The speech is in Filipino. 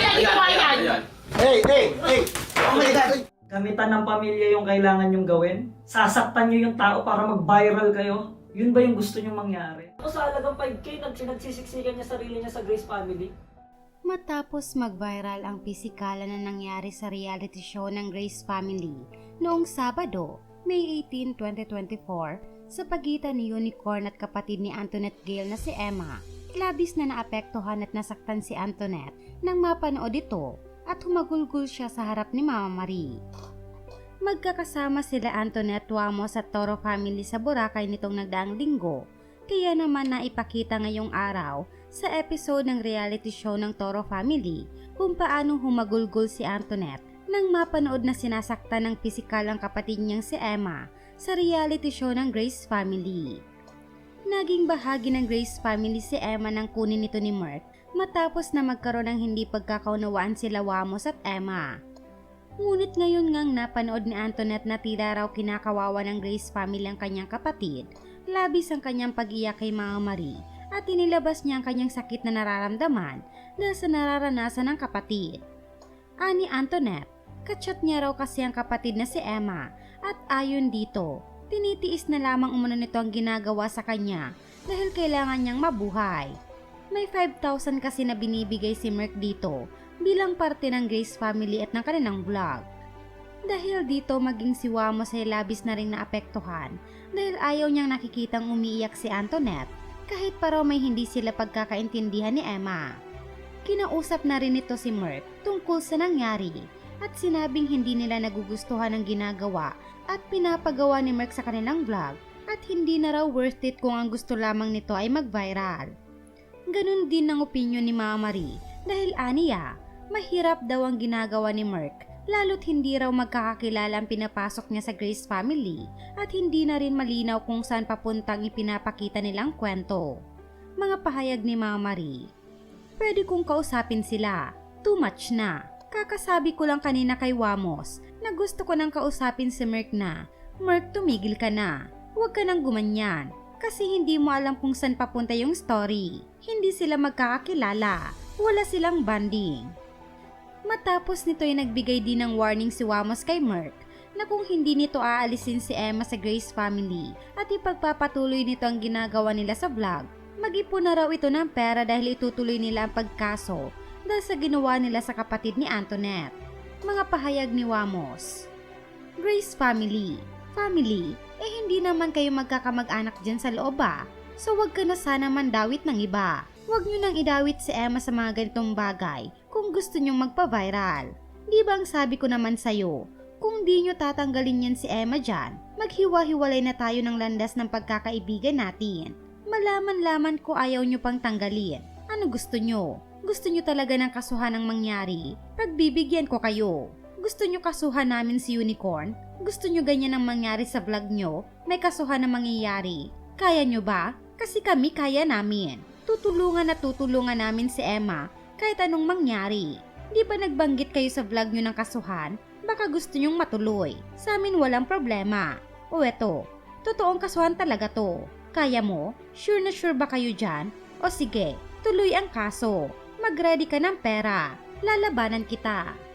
Kuya, ginawa yan. Hey, hey, hey! Oh my God! Gamitan ng pamilya yung kailangan nyong gawin? Sasaktan nyo yung tao para mag-viral kayo? Yun ba yung gusto nyong mangyari? Ako sa halagang 5K, nag pinagsisiksikan niya sarili niya sa Grace Family. Matapos mag-viral ang pisikalan na nangyari sa reality show ng Grace Family noong Sabado, May 18, 2024 sa pagitan ni Unicorn at kapatid ni Antoinette Gale na si Emma, labis na naapektuhan at nasaktan si Antoinette nang mapanood ito at humagulgul siya sa harap ni Mama Marie. Magkakasama sila Antoinette Wamos at Toro family sa Boracay nitong nagdaang linggo, kaya naman naipakita ngayong araw sa episode ng reality show ng Toro family kung paano humagulgol si Antoinette nang mapanood na sinasaktan ng pisikal ang kapatid niyang si Emma sa reality show ng Grace Family. Naging bahagi ng Grace Family si Emma nang kunin nito ni Mark matapos na magkaroon ng hindi pagkakaunawaan sila Wamos at Emma. Ngunit ngayon ngang napanood ni Antoinette na tila raw kinakawawa ng Grace family ang kanyang kapatid, labis ang kanyang pag-iyak kay Mama Marie at inilabas niya ang kanyang sakit na nararamdaman dahil sa nararanasan ng kapatid. Ani Antoinette, kachat niya raw kasi ang kapatid na si Emma at ayon dito, tinitiis na lamang umano nito ang ginagawa sa kanya dahil kailangan niyang mabuhay. May 5,000 kasi na binibigay si Merck dito bilang parte ng Grace family at ng kanilang vlog. Dahil dito maging si Wamos ay labis na rin naapektuhan dahil ayaw niyang nakikitang umiiyak si Antoinette kahit pa raw may hindi sila pagkakaintindihan ni Emma. Kinausap na rin ito si Merck tungkol sa nangyari at sinabing hindi nila nagugustuhan ang ginagawa at pinapagawa ni Merck sa kanilang vlog at hindi na raw worth it kung ang gusto lamang nito ay mag-viral. Ganon din ang opinion ni Mama Marie dahil aniya, mahirap daw ang ginagawa ni Merck lalo't hindi raw magkakakilala ang pinapasok niya sa Grace family at hindi na rin malinaw kung saan papuntang ipinapakita nilang kwento. Mga pahayag ni Mama Marie. Pwede kong kausapin sila. Too much na. Kakasabi ko lang kanina kay Wamos na gusto ko nang kausapin si Merck na, Merck tumigil ka na. Huwag ka nang gumanyan. Kasi hindi mo alam kung saan papunta yung story. Hindi sila magkakakilala. Wala silang banding. Matapos nito ay nagbigay din ng warning si Wamos kay Merck na kung hindi nito aalisin si Emma sa Grace family at ipagpapatuloy nito ang ginagawa nila sa vlog, mag-ipon na raw ito ng pera dahil itutuloy nila ang pagkaso dahil sa ginawa nila sa kapatid ni Antoinette. Mga pahayag ni Wamos. Grace family. Family, eh hindi naman kayo magkakamag-anak dyan sa loob ah. So wag ka na sana mandawit ng iba. Huwag nyo nang idawit si Emma sa mga ganitong bagay kung gusto nyong magpa-viral. Di ba ang sabi ko naman sa'yo, kung di nyo tatanggalin yan si Emma dyan, maghiwa-hiwalay na tayo ng landas ng pagkakaibigan natin. Malaman-laman ko ayaw nyo pang tanggalin. Ano gusto nyo? Gusto nyo talaga ng kasuhan ang mangyari? Pagbibigyan ko kayo. Gusto nyo kasuhan namin si Unicorn? Gusto nyo ganyan ang mangyari sa vlog nyo? May kasuhan na mangyayari. Kaya nyo ba? Kasi kami kaya namin. Tutulungan na tutulungan namin si Emma kahit anong mangyari. Di ba nagbanggit kayo sa vlog nyo ng kasuhan? Baka gusto nyong matuloy. Sa amin walang problema. O eto, totoong kasuhan talaga to. Kaya mo? Sure na sure ba kayo dyan? O sige, tuloy ang kaso. Mag-ready ka ng pera. Lalabanan kita.